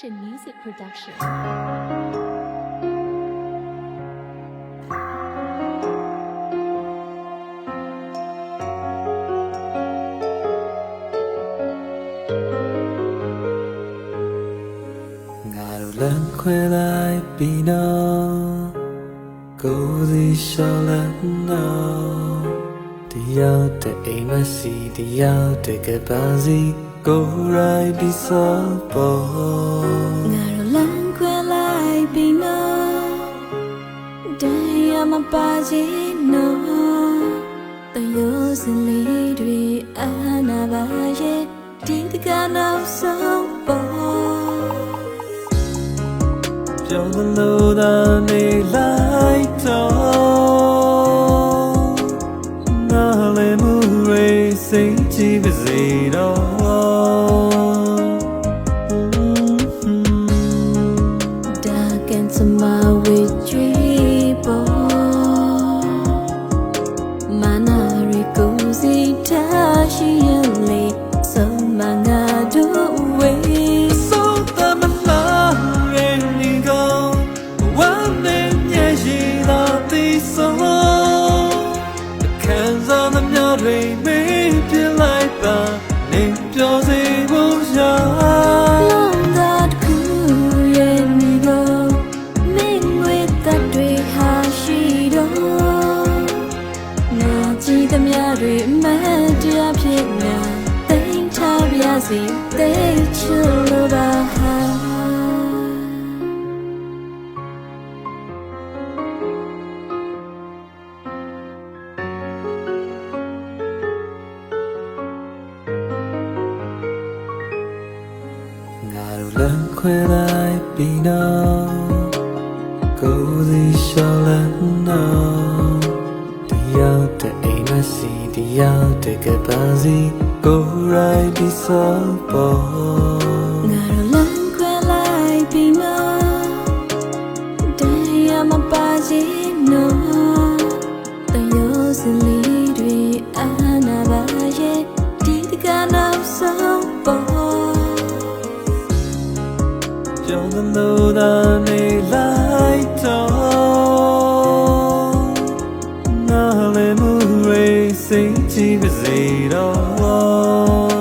Action Music Production. ငါတို့လမ်းခွဲလိုက်ပြီနော်ကိုယ်စီရှောင်းလန်းနော်တရားတဲ့အိမ်မစီတရားတဲ့ ကပန်းစီကိုယ်ရိုက်ပြီးစောပေါ်ငါတို့လမ်းခွဲလိုက်ပြီနော်တရားမပါချင်နော်တယောစင်လေးတွေအာနာပါရဲ့ဒီတကနောက်ဆုံးပေါ်ပြောသလိုသာနေလိုက်တော့နားလည်မှုရိစိတ်ကြည့်ပါစေတော့ on the myri me feel like the name ပြောစေဖို့ရှာလုံးသာတစ်ခုရဲ့နေလို့မင်းငွေသက်တွေဟာရှိတော့ငါကြည့်သမျှတွေအမှန်တရားဖြစ်ညာသိမ်းထားပြစီသိချလို့ပါဟာ လမ်းခွဲလိုက်ပြီနော်ကိုယ်စီရှောင်းလန်းနော်တရားတဲ့အိမ်မစီတရားတဲ့ကပန်းစီကိုယ်ရိုက်ပြီးစောပေါ် လိုသာနေလိုက်တော့နားလည်မှုရိစိတ်ကြည့်ပါစေတော့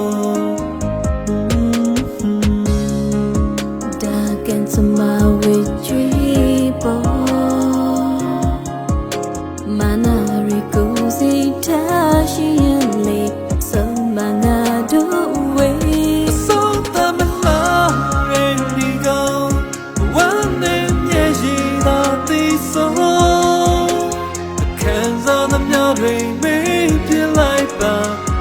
တွေမေးပြလိုက်ပါ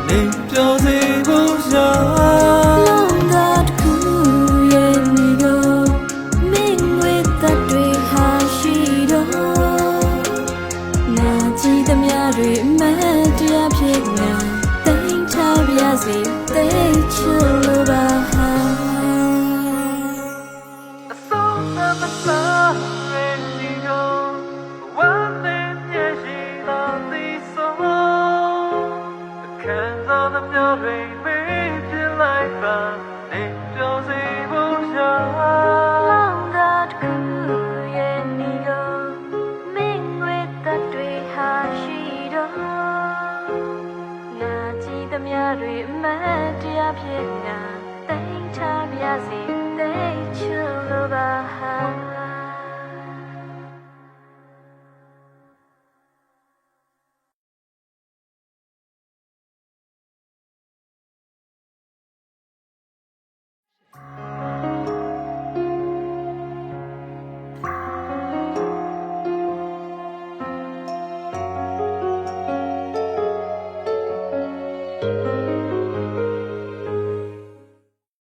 နေပြောစေဖို့ရ Thank you, Lubaha. သမျှတွေမေးပြလိုက်ပါနေပြောစီဖို့ရှာ Long that cool yeah nigo မင်းငွေတတွေဟာရှိတော့နာကြည့်သမျှတွေအမှန်တရားဖြစ်ငါတိတ်ထားပြစီတိတ်ချလို့ပါဟာ